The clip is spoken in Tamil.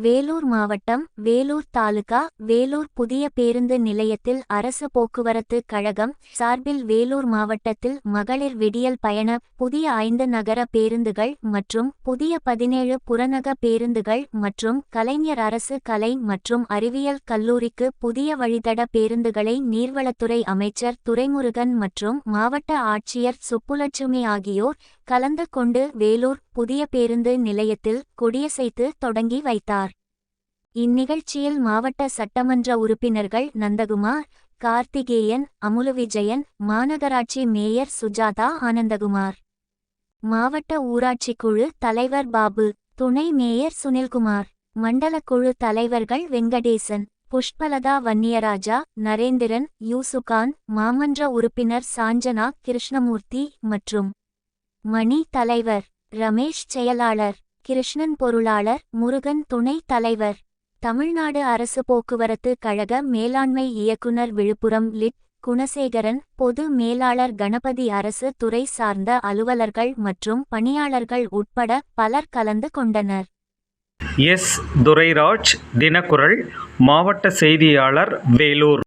வேலூர் மாவட்டம் வேலூர் தாலுகா வேலூர் புதிய பேருந்து நிலையத்தில் அரசு போக்குவரத்து கழகம் சார்பில் வேலூர் மாவட்டத்தில் மகளிர் விடியல் பயண புதிய ஐந்து நகர பேருந்துகள் மற்றும் புதிய பதினேழு புறநக பேருந்துகள் மற்றும் கலைஞர் அரசு கலை மற்றும் அறிவியல் கல்லூரிக்கு புதிய வழித்தட பேருந்துகளை நீர்வளத்துறை அமைச்சர் துரைமுருகன் மற்றும் மாவட்ட ஆட்சியர் சுப்புலட்சுமி ஆகியோர் கலந்து கொண்டு வேலூர் புதிய பேருந்து நிலையத்தில் கொடியசைத்து தொடங்கி வைத்தார். இந்நிகழ்ச்சியில் மாவட்ட சட்டமன்ற உறுப்பினர்கள் நந்தகுமார் கார்த்திகேயன் அமுலுவிஜயன் மாநகராட்சி மேயர் சுஜாதா ஆனந்தகுமார். மாவட்ட ஊராட்சி குழு தலைவர் பாபு துணை மேயர் சுனில்குமார் மண்டல குழு தலைவர்கள் வெங்கடேசன் புஷ்பலதா வன்னியராஜா நரேந்திரன் யூசுகான் மாமன்ற உறுப்பினர் சாஞ்சனா கிருஷ்ணமூர்த்தி மற்றும் மணி தலைவர் ரமேஷ் செயலாளர் கிருஷ்ணன் பொருளாளர் முருகன் துணை தலைவர். தமிழ்நாடு அரசு போக்குவரத்து கழக மேலாண்மை இயக்குனர் விழுப்புரம் லிட். குணசேகரன் பொது மேலாளர் கணபதி அரசு துறை சார்ந்த அலுவலர்கள் மற்றும் பணியாளர்கள் உட்பட பலர் கலந்து கொண்டனர். எஸ். துரைராஜ் தினக்குரல் மாவட்ட செய்தியாளர் வேலூர்.